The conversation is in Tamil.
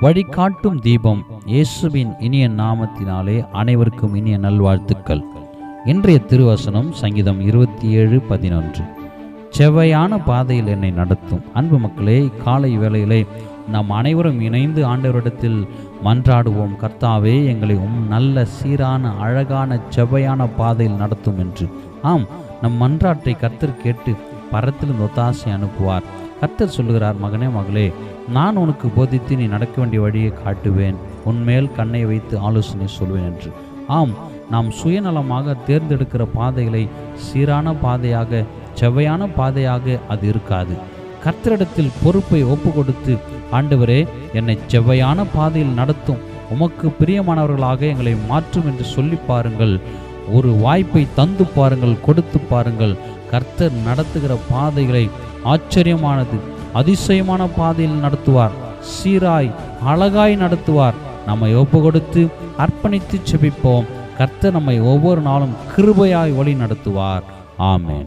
வழிகாட்டும் தீபம் இயேசுவின் இனிய நாமத்தினாலே அனைவருக்கும் இனிய நல்வாழ்த்துக்கள். இன்றைய திருவசனம் சங்கீதம் இருபத்தி ஏழு பதினொன்று. செவ்வையான பாதையில் என்னை நடத்தும். அன்பு மக்களே காலை வேளையிலே நாம் அனைவரும் இணைந்து ஆண்டவரிடத்தில் மன்றாடுவோம். கர்த்தாவே எங்களை உம் நல்ல சீரான அழகான செவ்வையான பாதையில் நடத்தும் என்று. ஆம் நம் மன்றாட்டை கர்த்தர் கேட்டு பரத்திலும் ஒத்தாசை அனுப்புவார். கர்த்தர் சொல்லுகிறார் மகனே மகளே நான் உனக்கு போதித்து நீ நடக்க வேண்டிய வழியை காட்டுவேன். உன்மேல் கண்ணை வைத்து ஆலோசனை சொல்வேன் என்று. ஆம் நாம் சுயநலமாக தேர்ந்தெடுக்கிற பாதைகளை சீரான பாதையாக செவ்வையான பாதையாக அது இருக்காது. கர்த்தரிடத்தில் பொறுப்பை ஒப்பு கொடுத்து ஆண்டவரே என்னை செவ்வையான பாதையில் நடத்தும். உமக்கு பிரியமானவர்களாக எங்களை மாற்றும் என்று சொல்லி பாருங்கள். ஒரு வாய்ப்பை தந்து பாருங்கள் கொடுத்து பாருங்கள். கர்த்தர் நடத்துகிற பாதைகளை ஆச்சரியமானது. அதிசயமான பாதையில் நடத்துவார். சீராய் அழகாய் நடத்துவார். நம்மை ஒப்பு கொடுத்து அர்ப்பணித்து செபிப்போம். கர்த்தர் நம்மை ஒவ்வொரு நாளும் கிருபையாய் வழி நடத்துவார். ஆமேன்.